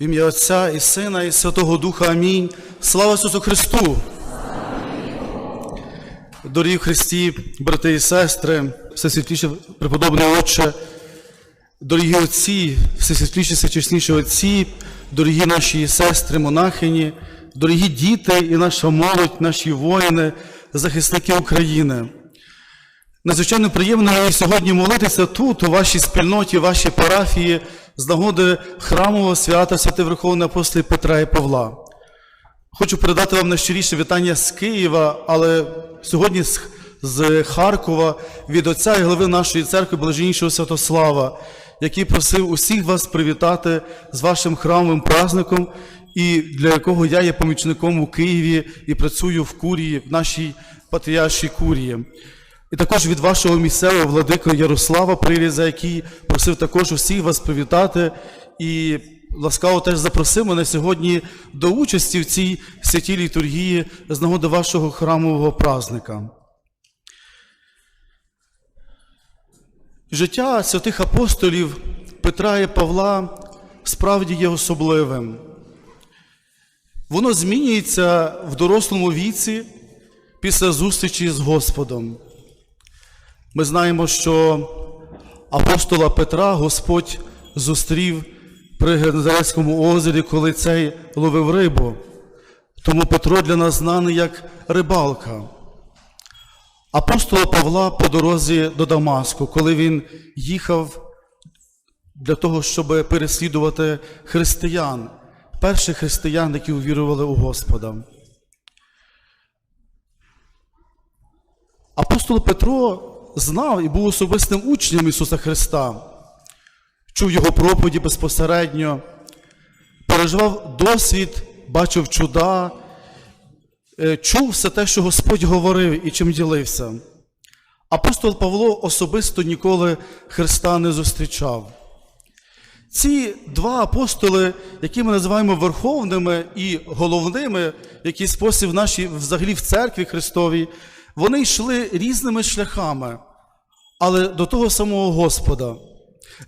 В ім'я Отця і Сина, і Святого Духа. Амінь. Слава Ісусу Христу! Дорогі Христі, брати і сестри, всесвітліше преподобний Отче, дорогі отці, всесвітліші, всечесніші отці, дорогі наші сестри, монахині, дорогі діти і наша молодь, наші воїни, захисники України. Надзвичайно приємно мені сьогодні молитися тут, у вашій спільноті, у вашій парафії, з нагоди храмового свята Святи Верховної Апостолі Петра і Павла. Хочу передати вам найщиріше вітання з Києва, але сьогодні з, Харкова від отця і голови нашої церкви Блаженнішого Святослава, який просив усіх вас привітати з вашим храмовим праздником, і для якого я є помічником у Києві і працюю в курії, в нашій патріаршій курії. І також від вашого місцевого владика Ярослава Приріза, який просив також усіх вас привітати і ласкаво теж запросив мене сьогодні до участі в цій святій літургії з нагоди вашого храмового празника. Життя святих апостолів Петра і Павла справді є особливим. Воно змінюється в дорослому віці після зустрічі з Господом. Ми знаємо, що апостола Петра Господь зустрів при Генезарецькому озері, коли цей ловив рибу. Тому Петро для нас знаний як рибалка. Апостола Павла по дорозі до Дамаску, коли він їхав для того, щоб переслідувати християн, перших християн, які увірували у Господа. Апостол Петро знав і був особистим учнем Ісуса Христа, чув Його проповіді безпосередньо, переживав досвід, бачив чуда, е, чув все те, що Господь говорив і чим ділився. Апостол Павло особисто ніколи Христа не зустрічав. Ці два апостоли, які ми називаємо верховними і головними, в який спосіб в нашій взагалі в церкві Христовій, вони йшли різними шляхами, але до того самого Господа.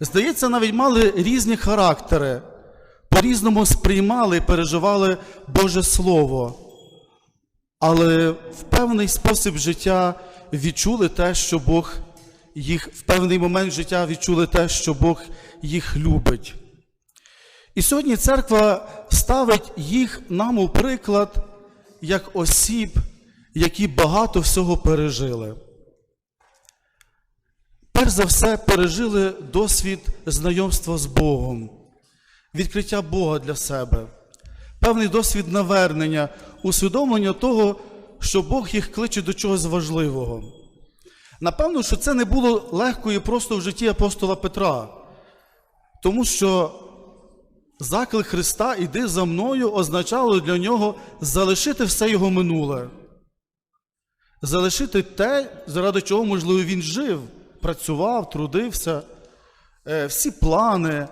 Здається, навіть мали різні характери, по-різному сприймали і переживали Боже Слово, але в певний спосіб життя відчули те, що Бог їх в певний момент життя відчули те, що Бог їх любить. І сьогодні церква ставить їх нам у приклад як осіб, які багато всього пережили. Перш за все, пережили досвід знайомства з Богом, відкриття Бога для себе, певний досвід навернення, усвідомлення того, що Бог їх кличе до чогось важливого. Напевно, що це не було легко і просто в житті апостола Петра, тому що заклик Христа Іди за мною означало для нього залишити все його минуле залишити те, заради чого, можливо, він жив, працював, трудився, е, всі плани,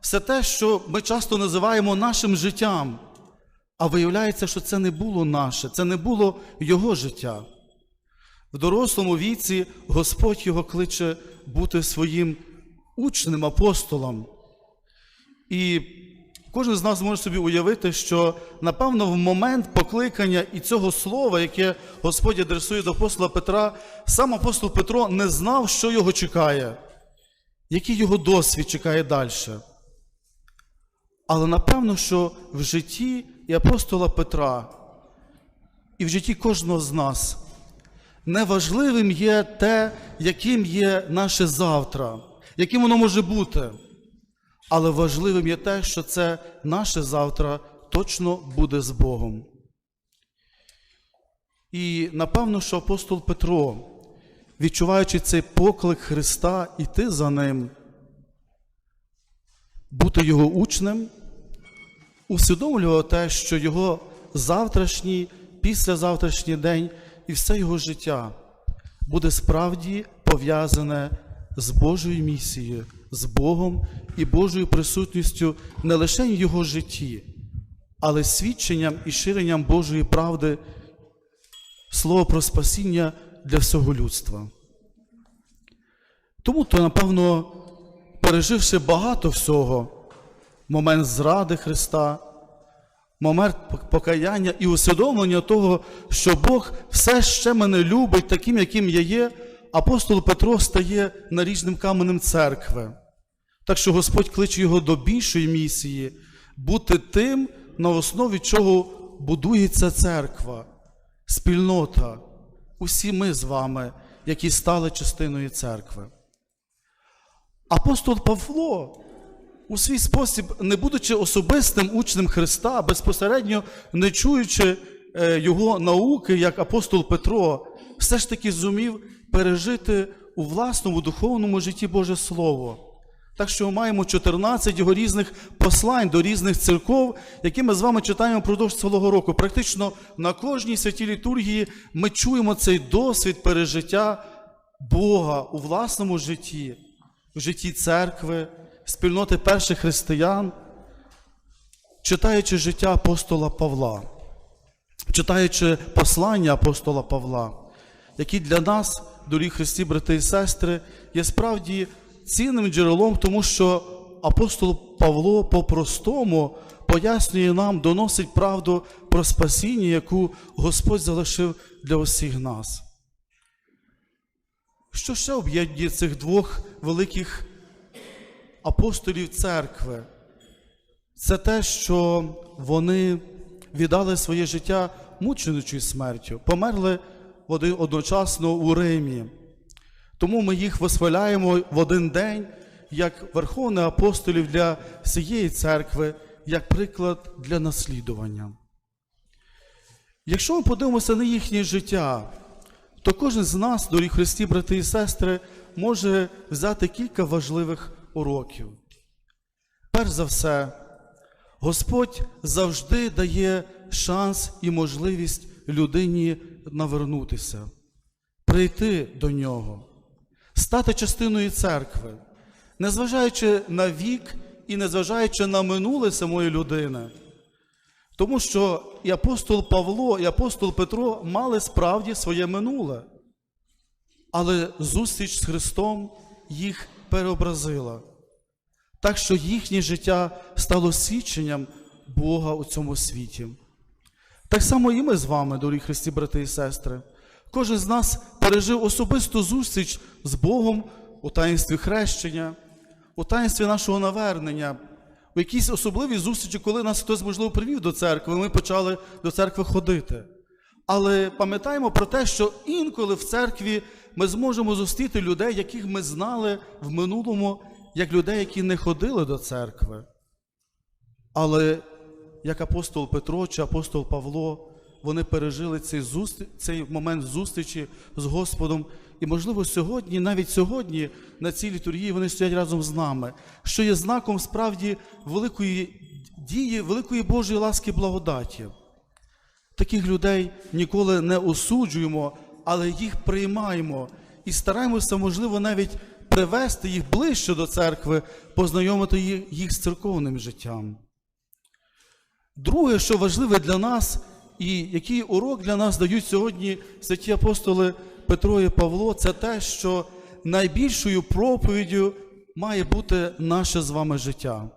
все те, що ми часто називаємо нашим життям. А виявляється, що це не було наше, це не було його життя. В дорослому віці Господь його кличе бути своїм учнем, апостолом. І Кожен з нас може собі уявити, що, напевно, в момент покликання і цього слова, яке Господь адресує до апостола Петра, сам апостол Петро не знав, що його чекає, який його досвід чекає далі. Але напевно, що в житті і апостола Петра, і в житті кожного з нас неважливим є те, яким є наше завтра, яким воно може бути. Але важливим є те, що це наше завтра точно буде з Богом. І напевно, що апостол Петро, відчуваючи цей поклик Христа, іти за Ним, бути Його учнем, усвідомлював те, що його завтрашній, післязавтрашній день і все його життя буде справді пов'язане з Божою місією, з Богом і Божою присутністю не лише в його житті, але свідченням і ширенням Божої правди, слово про спасіння для всього людства. Тому то, напевно, переживши багато всього, момент зради Христа, момент покаяння і усвідомлення того, що Бог все ще мене любить таким, яким я є, апостол Петро стає наріжним каменем церкви. Так що Господь кличе його до більшої місії бути тим, на основі чого будується церква, спільнота, усі ми з вами, які стали частиною церкви. Апостол Павло у свій спосіб, не будучи особистим учнем Христа, безпосередньо не чуючи е, його науки, як апостол Петро, все ж таки зумів пережити у власному духовному житті Боже Слово. Так що ми маємо 14 його різних послань до різних церков, які ми з вами читаємо впродовж цілого року. Практично на кожній святій літургії ми чуємо цей досвід пережиття Бога у власному житті, в житті церкви, спільноти перших християн, читаючи життя апостола Павла, читаючи послання апостола Павла, які для нас, дорогі Христі, брати і сестри, є справді цінним джерелом, тому що апостол Павло по-простому пояснює нам, доносить правду про спасіння, яку Господь залишив для усіх нас. Що ще об'єднує цих двох великих апостолів церкви? Це те, що вони віддали своє життя мученичою смертю, померли одночасно у Римі. Тому ми їх визволяємо в один день як верховних апостолів для всієї церкви, як приклад для наслідування. Якщо ми подивимося на їхнє життя, то кожен з нас, дорогі Христі, брати і сестри, може взяти кілька важливих уроків. Перш за все, Господь завжди дає шанс і можливість людині навернутися, прийти до нього, стати частиною церкви, незважаючи на вік і незважаючи на минуле самої людини. Тому що і апостол Павло, і апостол Петро мали справді своє минуле. Але зустріч з Христом їх переобразила. Так що їхнє життя стало свідченням Бога у цьому світі. Так само і ми з вами, дорогі Христі, брати і сестри. Кожен з нас пережив особисту зустріч з Богом у таїнстві хрещення, у таїнстві нашого навернення, у якійсь особливій зустрічі, коли нас хтось, можливо, привів до церкви, ми почали до церкви ходити. Але пам'ятаємо про те, що інколи в церкві ми зможемо зустріти людей, яких ми знали в минулому, як людей, які не ходили до церкви. Але як апостол Петро чи апостол Павло, вони пережили цей, зустр... цей момент зустрічі з Господом. І, можливо, сьогодні, навіть сьогодні, на цій літургії вони стоять разом з нами, що є знаком справді великої дії, великої Божої ласки благодаті. Таких людей ніколи не осуджуємо, але їх приймаємо і стараємося, можливо, навіть привести їх ближче до церкви, познайомити їх з церковним життям. Друге, що важливе для нас, і який урок для нас дають сьогодні святі апостоли Петро і Павло, це те, що найбільшою проповіддю має бути наше з вами життя.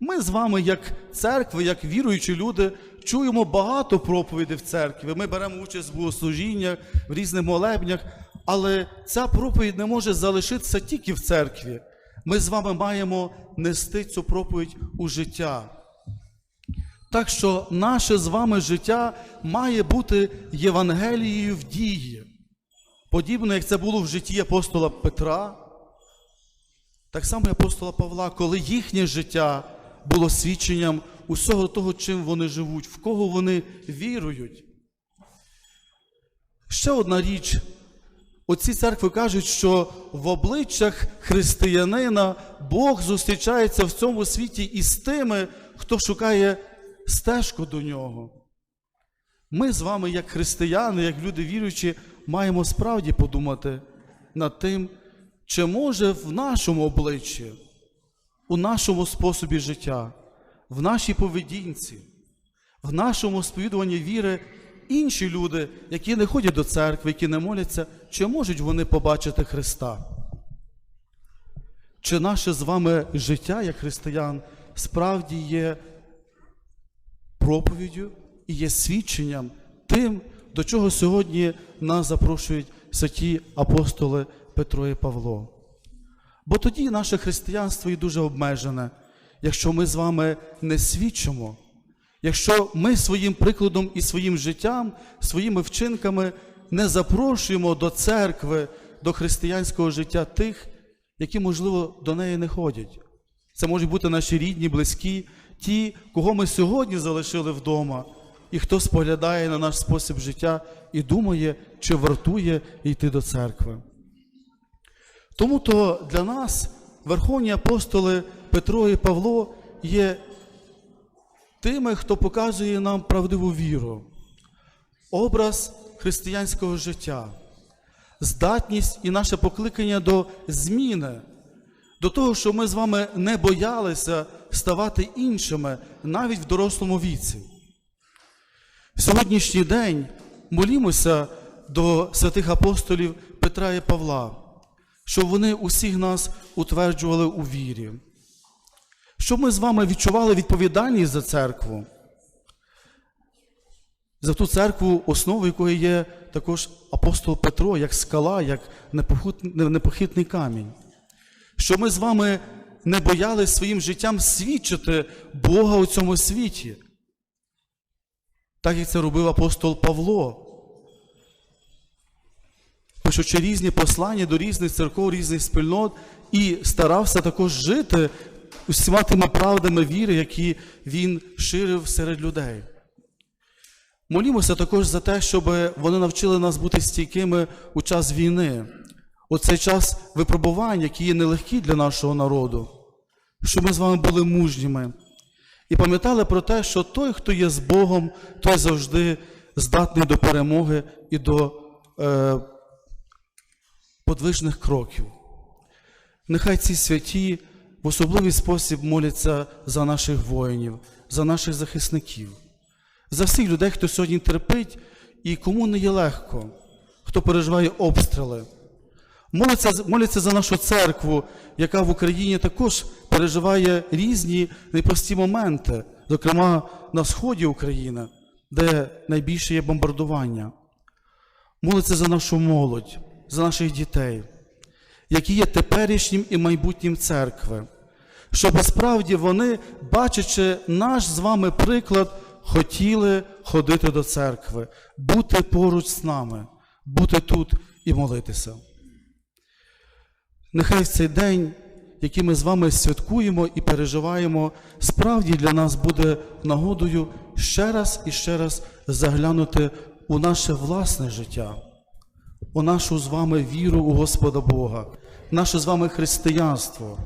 Ми з вами, як церкви, як віруючі люди, чуємо багато проповідей в церкві. Ми беремо участь в богослужіннях, в різних молебнях, але ця проповідь не може залишитися тільки в церкві. Ми з вами маємо нести цю проповідь у життя. Так що наше з вами життя має бути Євангелією в дії. Подібно, як це було в житті апостола Петра, так само і апостола Павла, коли їхнє життя було свідченням усього того, чим вони живуть, в кого вони вірують. Ще одна річ. Оці церкви кажуть, що в обличчях християнина Бог зустрічається в цьому світі із тими, хто шукає стежку до нього. Ми з вами, як християни, як люди віруючі, маємо справді подумати над тим, чи може в нашому обличчі, у нашому способі життя, в нашій поведінці, в нашому сповідуванні віри інші люди, які не ходять до церкви, які не моляться, чи можуть вони побачити Христа? Чи наше з вами життя як християн справді є проповіддю і є свідченням тим, до чого сьогодні нас запрошують святі апостоли Петро і Павло. Бо тоді наше християнство є дуже обмежене, якщо ми з вами не свідчимо, якщо ми своїм прикладом і своїм життям, своїми вчинками не запрошуємо до церкви, до християнського життя тих, які, можливо, до неї не ходять. Це можуть бути наші рідні, близькі, ті, кого ми сьогодні залишили вдома, і хто споглядає на наш спосіб життя і думає, чи вартує йти до церкви. Тому то для нас верховні апостоли Петро і Павло є тими, хто показує нам правдиву віру, образ християнського життя, здатність і наше покликання до зміни, до того, що ми з вами не боялися ставати іншими навіть в дорослому віці. В сьогоднішній день молімося до святих апостолів Петра і Павла, щоб вони усіх нас утверджували у вірі, щоб ми з вами відчували відповідальність за церкву, за ту церкву, основою якої є також апостол Петро, як скала, як непохитний камінь. Щоб ми з вами не боялись своїм життям свідчити Бога у цьому світі. Так як це робив апостол Павло. Пишучи різні послання до різних церков, різних спільнот, і старався також жити усіма тими правдами віри, які він ширив серед людей. Молімося також за те, щоб вони навчили нас бути стійкими у час війни, у цей час випробувань, які є нелегкі для нашого народу, щоб ми з вами були мужніми і пам'ятали про те, що той, хто є з Богом, той завжди здатний до перемоги і до е, подвижних кроків. Нехай ці святі в особливий спосіб моляться за наших воїнів, за наших захисників, за всіх людей, хто сьогодні терпить і кому не є легко, хто переживає обстріли. Моляться, моляться за нашу церкву, яка в Україні також переживає різні непрості моменти, зокрема на сході України, де найбільше є бомбардування. Молиться за нашу молодь, за наших дітей, які є теперішнім і майбутнім церкви, щоб справді вони, бачачи наш з вами приклад, хотіли ходити до церкви, бути поруч з нами, бути тут і молитися. Нехай цей день, який ми з вами святкуємо і переживаємо, справді для нас буде нагодою ще раз і ще раз заглянути у наше власне життя, у нашу з вами віру у Господа Бога, наше з вами християнство.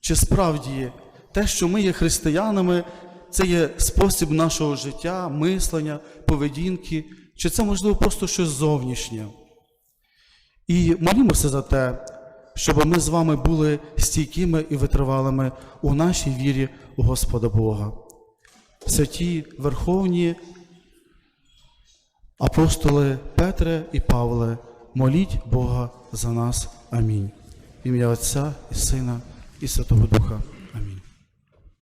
Чи справді те, що ми є християнами, це є спосіб нашого життя, мислення, поведінки, чи це можливо просто щось зовнішнє? І молімося за те, щоб ми з вами були стійкими і витривалими у нашій вірі у Господа Бога. Святі Верховні апостоли Петре і Павле, моліть Бога за нас. Амінь. В ім'я Отця і Сина і Святого Духа.